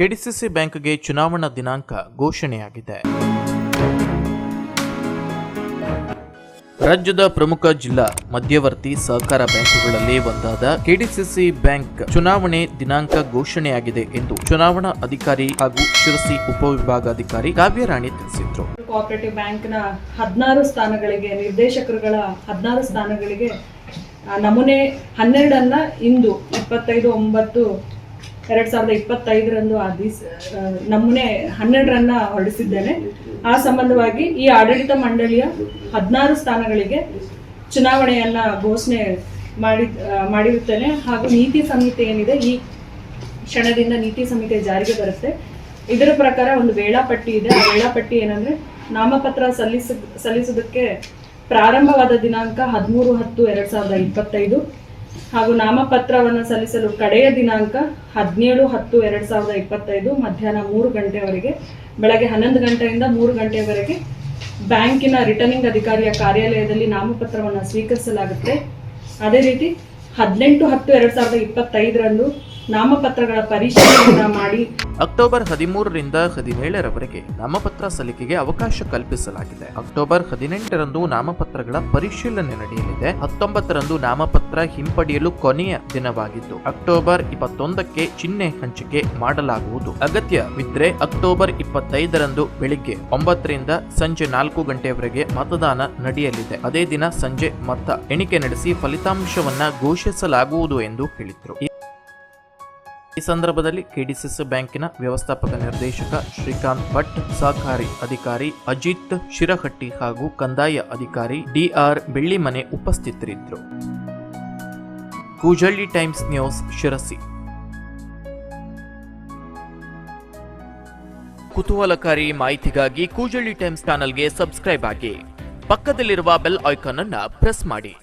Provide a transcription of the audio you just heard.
KDCC ಬ್ಯಾಂಕ್ಗೆ ಚುನಾವಣಾ ದಿನಾಂಕ ಘೋಷಣೆಯಾಗಿದೆ. ರಾಜ್ಯದ ಪ್ರಮುಖ ಜಿಲ್ಲಾ ಮಧ್ಯವರ್ತಿ ಸಹಕಾರ ಬ್ಯಾಂಕುಗಳಲ್ಲಿ ಒಂದಾದ ಕೆಡಿಸಿಸಿ ಬ್ಯಾಂಕ್ ಚುನಾವಣೆ ದಿನಾಂಕ ಘೋಷಣೆಯಾಗಿದೆ ಎಂದು ಚುನಾವಣಾ ಅಧಿಕಾರಿ ಹಾಗೂ ಶಿರಸಿ ಉಪವಿಭಾಗಾಧಿಕಾರಿ ಕಾವ್ಯರಾಣಿ ತಿಳಿಸಿದ್ರು. ಕೋಆಪರೇಟಿವ್ ಬ್ಯಾಂಕ್ನ ಹದಿನಾರು ಸ್ಥಾನಗಳಿಗೆ, ನಿರ್ದೇಶಕರುಗಳ ಹದಿನಾರು ಸ್ಥಾನಗಳಿಗೆ ನಮೂನೆ ಹನ್ನೆರಡನ್ನ ಇಂದು ಇಪ್ಪತ್ತೈದು ಒಂಬತ್ತು ಎರಡ್ ಸಾವಿರದ ಇಪ್ಪತ್ತೈದರಂದು ಆ ದಿಸ್ ನಮೂನೆ ಹನ್ನೆರಡರನ್ನ ಹೊರಡಿಸಿದ್ದೇನೆ. ಆ ಸಂಬಂಧವಾಗಿ ಈ ಆಡಳಿತ ಮಂಡಳಿಯ ಹದಿನಾರು ಸ್ಥಾನಗಳಿಗೆ ಚುನಾವಣೆಯನ್ನ ಘೋಷಣೆ ಮಾಡಿ ಮಾಡಿರುತ್ತೇನೆ. ಹಾಗೂ ನೀತಿ ಸಂಹಿತೆ ಏನಿದೆ, ಈ ಕ್ಷಣದಿಂದ ನೀತಿ ಸಂಹಿತೆ ಜಾರಿಗೆ ಬರುತ್ತೆ. ಇದರ ಪ್ರಕಾರ ಒಂದು ವೇಳಾಪಟ್ಟಿ ಇದೆ. ಆ ವೇಳಾಪಟ್ಟಿ ಏನಂದ್ರೆ, ನಾಮಪತ್ರ ಸಲ್ಲಿಸ ಸಲ್ಲಿಸೋದಕ್ಕೆ ಪ್ರಾರಂಭವಾದ ದಿನಾಂಕ ಹದಿಮೂರು ಹತ್ತು ಎರಡ್ ಸಾವಿರದ ಇಪ್ಪತ್ತೈದು. ಹಾಗೂ ನಾಮಪತ್ರವನ್ನು ಸಲ್ಲಿಸಲು ಕಡೆಯ ದಿನಾಂಕ ಹದಿನೇಳು ಹತ್ತು ಎರಡ್ ಸಾವಿರದ ಇಪ್ಪತ್ತೈದು ಮಧ್ಯಾಹ್ನ ಮೂರು ಗಂಟೆವರೆಗೆ, ಬೆಳಗ್ಗೆ ಹನ್ನೊಂದು ಗಂಟೆಯಿಂದ ಮೂರು ಗಂಟೆವರೆಗೆ ಬ್ಯಾಂಕಿನ ರಿಟರ್ನಿಂಗ್ ಅಧಿಕಾರಿಯ ಕಾರ್ಯಾಲಯದಲ್ಲಿ ನಾಮಪತ್ರವನ್ನು ಸ್ವೀಕರಿಸಲಾಗುತ್ತೆ. ಅದೇ ರೀತಿ ಹದಿನೆಂಟು ಹತ್ತು ಎರಡ್ ಸಾವಿರದ ಇಪ್ಪತ್ತೈದರಂದು ನಾಮಪತ್ರಗಳ ಪರಿಶೀಲನೆ ಮಾಡಿ ಅಕ್ಟೋಬರ್ ಹದಿಮೂರರಿಂದ ಹದಿನೇಳರವರೆಗೆ ನಾಮಪತ್ರ ಸಲ್ಲಿಕೆಗೆ ಅವಕಾಶ ಕಲ್ಪಿಸಲಾಗಿದೆ. ಅಕ್ಟೋಬರ್ ಹದಿನೆಂಟರಂದು ನಾಮಪತ್ರಗಳ ಪರಿಶೀಲನೆ ನಡೆಯಲಿದೆ. ಹತ್ತೊಂಬತ್ತರಂದು ನಾಮಪತ್ರ ಹಿಂಪಡೆಯಲು ಕೊನೆಯ ದಿನವಾಗಿದ್ದು, ಅಕ್ಟೋಬರ್ ಇಪ್ಪತ್ತೊಂದಕ್ಕೆ ಚಿಹ್ನೆ ಹಂಚಿಕೆ ಮಾಡಲಾಗುವುದು. ಅಗತ್ಯವಿದ್ರೆ ಅಕ್ಟೋಬರ್ ಇಪ್ಪತ್ತೈದರಂದು ಬೆಳಿಗ್ಗೆ ಒಂಬತ್ತರಿಂದ ಸಂಜೆ ನಾಲ್ಕು ಗಂಟೆಯವರೆಗೆ ಮತದಾನ ನಡೆಯಲಿದೆ. ಅದೇ ದಿನ ಸಂಜೆ ಮತ ಎಣಿಕೆ ನಡೆಸಿ ಫಲಿತಾಂಶವನ್ನ ಘೋಷಿಸಲಾಗುವುದು ಎಂದು ಹೇಳಿದರು. ಈ ಸಂದರ್ಭದಲ್ಲಿ ಕೆಡಿಸಿಸಿ ಬ್ಯಾಂಕಿನ ವ್ಯವಸ್ಥಾಪಕ ನಿರ್ದೇಶಕ ಶ್ರೀಕಾಂತ್ ಭಟ್, ಸಹಕಾರಿ ಅಧಿಕಾರಿ ಅಜಿತ್ ಶಿರಹಟ್ಟಿ ಹಾಗೂ ಕಂದಾಯ ಅಧಿಕಾರಿ ಡಿಆರ್ ಬೆಳ್ಳಿಮನೆ ಉಪಸ್ಥಿತರಿದ್ದರು. Koojalli times news Sirsi. ಕುತೂಹಲಕಾರಿ ಮಾಹಿತಿಗಾಗಿ ಕೂಜಳ್ಳಿ ಟೈಮ್ಸ್ ಚಾನಲ್ಗೆ ಸಬ್ಸ್ಕ್ರೈಬ್ ಆಗಿ. ಪಕ್ಕದಲ್ಲಿರುವ ಬೆಲ್ ಐಕಾನ್ ಅನ್ನು ಪ್ರೆಸ್ ಮಾಡಿ.